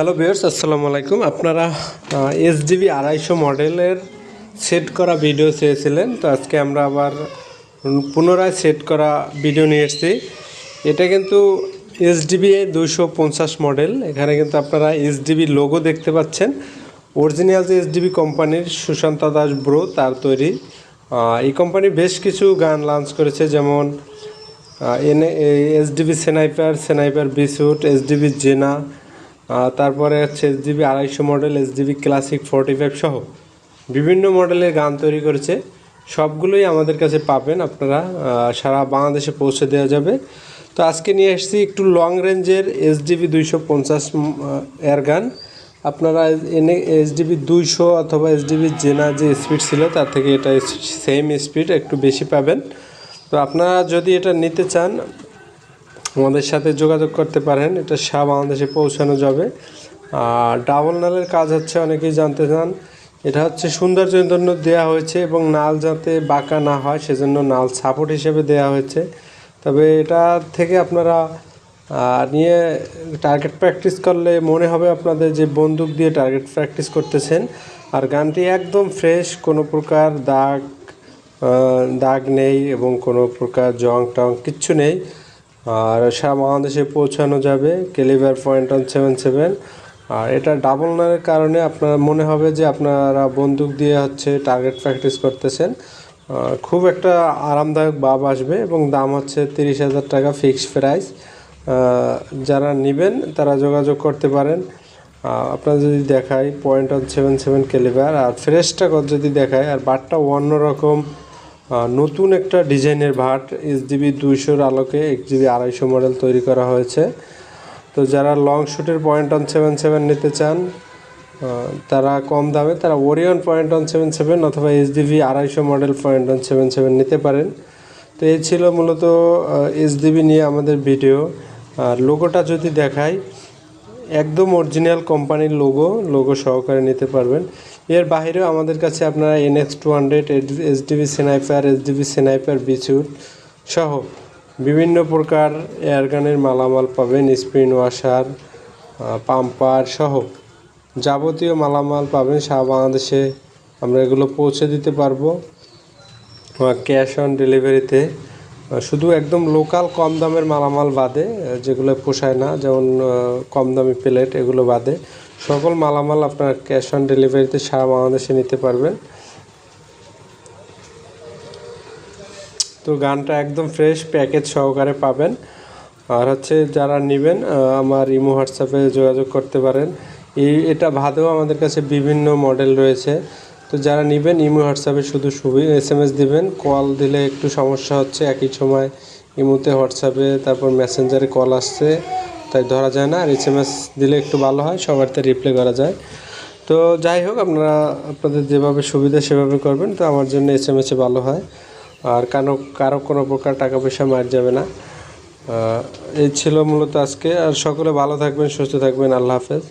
Hello বিয়ার্স আসসালামু আলাইকুম। আপনারা এসডিবি আড়াইশো মডেলের সেট করা ভিডিও চেয়েছিলেন। তো আজকে আমরা আবার পুনরায় সেট করা ভিডিও নিয়ে এসেছি। এটা কিন্তু এসডিবি দুইশো পঞ্চাশ মডেল। এখানে কিন্তু আপনারা এসডিবি লোগো দেখতে পাচ্ছেন। অরিজিনাল যে এসডিবি কোম্পানির সুশান্ত দাস ব্রো তার তৈরি। এই কোম্পানি বেশ কিছু গান লঞ্চ করেছে, যেমন এনে এসডিবি সেনাইপার সেনাইপার বিসুট এসডিবি জেনা তারপরে হচ্ছে এসডিবি আড়াইশো model SDB classic forty five সহ বিভিন্ন মডেলের গান তৈরি করেছে। সবগুলোই আমাদের কাছে পাবেন আপনারা সারা বাংলাদেশে পৌঁছে দেওয়া যাবে। তো আজকে নিয়ে এসেছি একটু লং রেঞ্জের এসডিবি দুইশো পঞ্চাশ এয়ার গান। আপনারা এনে এসডিবি দুইশো অথবা এসডিবি জেনা যে স্পিড ছিল, তার থেকে এটা সেম স্পিড একটু বেশি পাবেন। তো আপনারা যদি এটা নিতে চান আমাদের সাথে যোগাযোগ করতে পারেন। এটা সারা বাংলাদেশে পৌঁছানো যাবে। আর ডাবল নালের কাজ হচ্ছে, অনেকেই জানতে চান, এটা হচ্ছে সৌন্দর্যের জন্য দেওয়া হয়েছে এবং নাল যাতে বাঁকা না হয়, সেজন্য নাল সাপোর্ট হিসেবে দেওয়া হয়েছে। তবে এটা থেকে আপনারা নিয়ে টার্গেট প্র্যাকটিস করলে মনে হবে আপনাদের যে বন্দুক দিয়ে টার্গেট প্র্যাকটিস করতেছেন। আর গানটি একদম ফ্রেশ কোনো প্রকার দাগ দাগ নেই এবং কোনো প্রকার জং টং কিচ্ছু নেই। আর সারা বাংলাদেশে পৌঁছানো যাবে caliber point one seven seven আর এটা ডাবল নারের কারণে আপনার মনে হবে যে আপনারা বন্দুক দিয়ে হচ্ছে টার্গেট প্র্যাকটিস করতেছেন। খুব একটা আরামদায়ক বাব আসবে এবং দাম হচ্ছে তিরিশ হাজার টাকা ফিক্সড প্রাইস যারা নেবেন তারা যোগাযোগ করতে পারেন। আপনারা যদি দেখায় point one seven seven caliber আর ফ্রেশটা যদি দেখায় আর বাটটা অন্যরকম নতুন একটা ডিজাইনের ভাট এইচ ডিবি দুইশোর আলোকে এক জিবি আড়াইশো মডেল তৈরি করা হয়েছে। তো যারা লং শুটের পয়েন্ট অন সেভেন সেভেন নিতে চান তারা কম দামে, তারা Orion point one seven seven অথবা এইচ ডিবি আড়াইশো model point one seven seven নিতে পারেন। তো এই ছিল মূলত এইচ ডিবি নিয়ে আমাদের ভিডিও আর লোগোটা যদি দেখাই একদম অরিজিনাল কোম্পানির লোগো লোগো সহকারে নিতে পারবেন। এর বাইরেও আমাদের কাছে আপনারা NX two hundred S SDB sniper SDB sniper বিচুট সহ বিভিন্ন প্রকার এয়ারগানের মালামাল পাবেন স্প্রিন ওয়াশার পাম্পার সহ। যাবতীয় মালামাল পাবেন, সারা বাংলাদেশে আমরা এগুলো পৌঁছে দিতে পারব। ক্যাশ অন ডেলিভারিতে শুধু একদম লোকাল কম দামের মালামাল বাদে যেগুলো পোষায় না, যেমন কম দামি প্লেট এগুলো বাদে, সকল মালামাল আপনার ক্যাশ অন ডেলিভারিতে সারা বাংলাদেশে নিতে পারবেন। তো গানটা একদম ফ্রেশ প্যাকেজ সহকারে পাবেন। আর হচ্ছে যারা নেবেন আমার ইমো হোয়াটসঅ্যাপে যোগাযোগ করতে পারেন। এই, এটা বাদেও আমাদের কাছে বিভিন্ন মডেল রয়েছে। তো যারা নেবেন, ইমো হোয়াটসঅ্যাপে শুধু সুবি এস এম এস দেবেন কল দিলে একটু সমস্যা হচ্ছে, একই সময় ইমোতে হোয়াটসঅ্যাপে তারপর মেসেঞ্জারে কল আসছে, তাই ধরা যায় না। আর এস এম এস দিলে একটু ভালো হয় সবারতে রিপ্লাই করা যায়। তো যাই হোক, আপনারা, আপনাদের যেভাবে সুবিধা সেভাবে করবেন, তো আমার জন্য এস এম এসে ভালো হয়। আর কারও কারও কোনো প্রকার টাকা পয়সা মার যাবে না। এই ছিল মূলত আজকে। আর সকলে ভালো থাকবেন, সুস্থ থাকবেন। আল্লাহ হাফেজ।